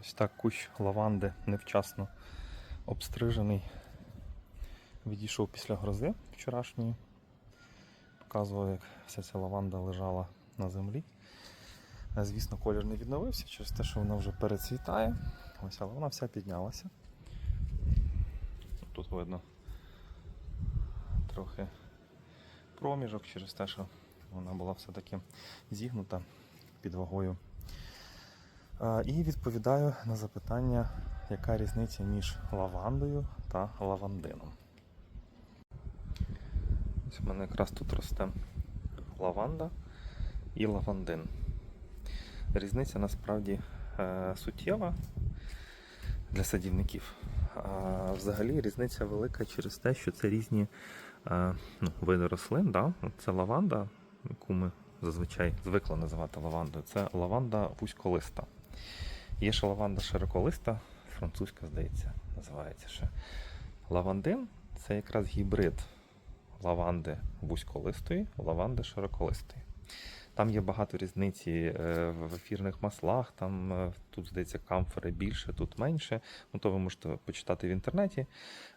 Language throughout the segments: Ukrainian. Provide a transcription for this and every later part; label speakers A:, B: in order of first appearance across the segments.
A: Ось так кущ лаванди невчасно обстрижений. Відійшов після грози вчорашньої. Показував, як вся ця лаванда лежала на землі. Е, Звісно, колір не відновився через те, що вона вже перецвітає. Ось, але вона вся піднялася. Тут видно трохи проміжок через те, що вона була все-таки зігнута під вагою. І відповідаю на запитання, яка різниця між лавандою та лавандином. Ось у мене якраз тут росте лаванда і лавандин. Різниця насправді е, суттєва для садівників. Взагалі різниця велика через те, що це різні е, ну, види рослин. Да? Це лаванда, яку ми зазвичай звикли називати лавандою. Це лаванда вузьколиста. Є ще лаванда широколиста, французька, здається, називається ще. Лавандин це якраз гібрид лаванди вузьколистої, лаванди широколистої. Там є багато різниці е, в ефірних маслах, там е, тут, здається, камфори більше, тут менше. Ну, то ви можете почитати в інтернеті,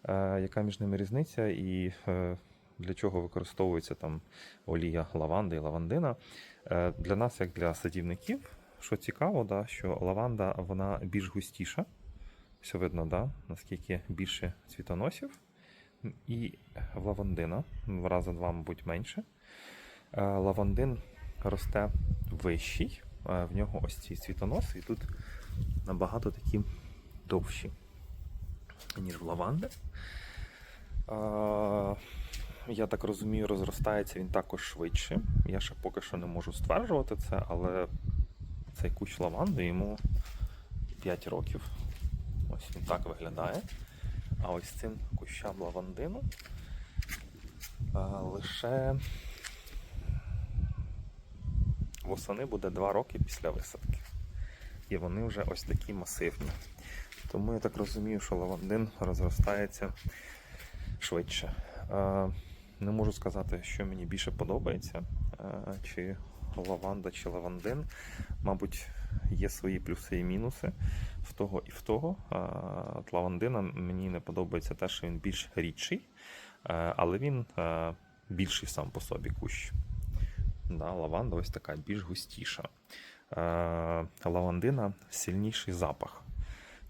A: е, яка між ними різниця і для чого використовується там олія лаванди і лавандина. Для нас, як для садівників, що цікаво, да, що лаванда вона більш густіша. Все видно, да, наскільки більше цвітоносів. І лавандина в рази два, мабуть, менше. Е, Лавандин росте вищий, е, в нього ось ці цвітоноси, і тут набагато такі довші, ніж в лаванди. Е, Я так розумію, розростається він також швидше. Я ще поки що не можу стверджувати це, але цей кущ лаванди йому 5 років. Ось він так виглядає. А ось цим кущам лавандину а, лише восени буде 2 роки після висадки. І вони вже ось такі масивні. Тому я так розумію, що лавандин розростається швидше. А, Не можу сказати, що мені більше подобається, а, чи лаванда, чи лавандин. Мабуть, є свої плюси і мінуси в того і в того. От лавандина мені не подобається те, що він більш рідший, але він більший сам по собі кущ. Да, лаванда ось така більш густіша. Лавандина сильніший запах.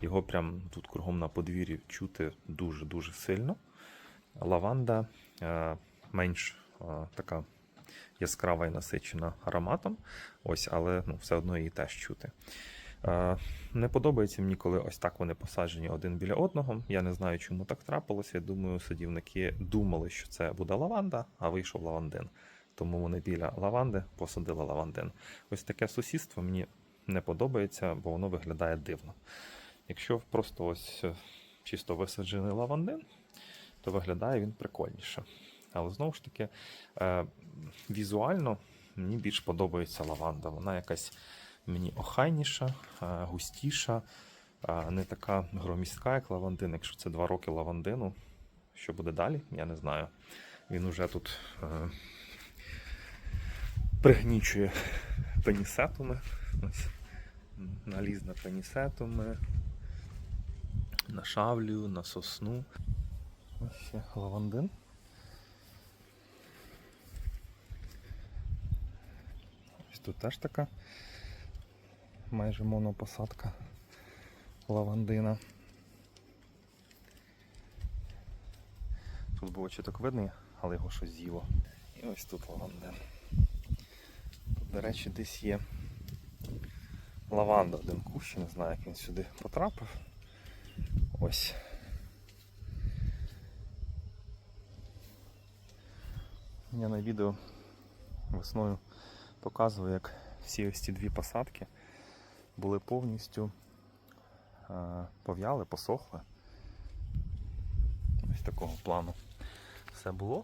A: Його прям тут кругом на подвір'ї чути дуже-дуже сильно. Лаванда менш така яскрава і насичена ароматом, ось, але ну, все одно її теж чути. Е, Не подобається мені, коли ось так вони посаджені один біля одного. Я не знаю, чому так трапилося. Я думаю, садівники думали, що це буде лаванда, а вийшов лавандин. Тому вони біля лаванди посадили лавандин. Ось таке сусідство мені не подобається, бо воно виглядає дивно. Якщо просто ось е, чисто висаджений лавандин, то виглядає він прикольніше. Але знову ж таки, е, візуально мені більш подобається лаванда. Вона якась мені охайніша, е, густіша, е, не така громістка, як лавандин. Якщо це два роки лавандину, що буде далі, я не знаю. Він уже тут пригнічує пенісетуми. Ось, наліз на пенісетуми, на шавлю, на сосну. Ось ще лавандин. Тут теж така майже монопосадка лавандина. Тут був очіток видний, але його щось з'їло. І ось тут лавандин. Тут, до речі, десь є лаванда один кущ, не знаю, як він сюди потрапив. Ось. Я на відео весною показував, як всі ось ці дві посадки були повністю е, пов'яли, посохли. Ось такого плану все було.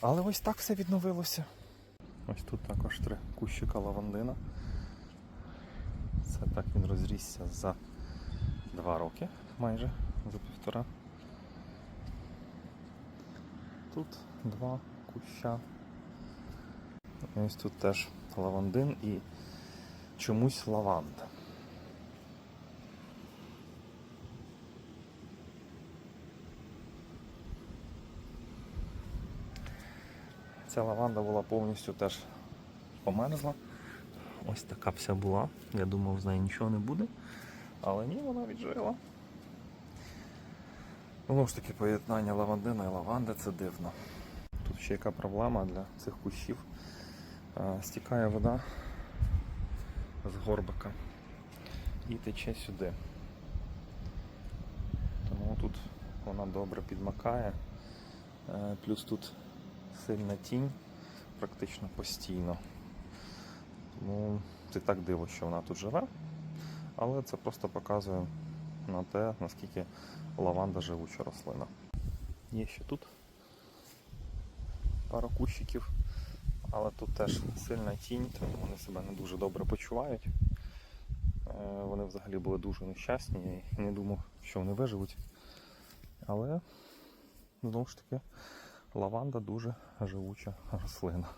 A: Але ось так все відновилося. Ось тут також три кущика лавандина. Це так він розрісся за два роки майже, за півтора. Тут два куща. Ось тут теж лавандин і чомусь лаванда. Ця лаванда була повністю теж померзла. Ось така вся була. Я думав, з неї нічого не буде. Але ні, вона віджила. Знову ж таки, поєднання лавандина і лаванди це дивно. Тут ще яка проблема для цих кущів. Стікає вода з горбика і тече сюди. Тому тут вона добре підмакає. Е, Плюс тут сильна тінь практично постійно. Тому це так диво, що вона тут живе, але це просто показує на те, наскільки лаванда живуча рослина. Є ще тут пару кущиків, але тут теж сильна тінь, тому вони себе не дуже добре почувають. Е, Вони взагалі були дуже нещасні і не думав, що вони виживуть. Але знову ж таки лаванда дуже живуча рослина.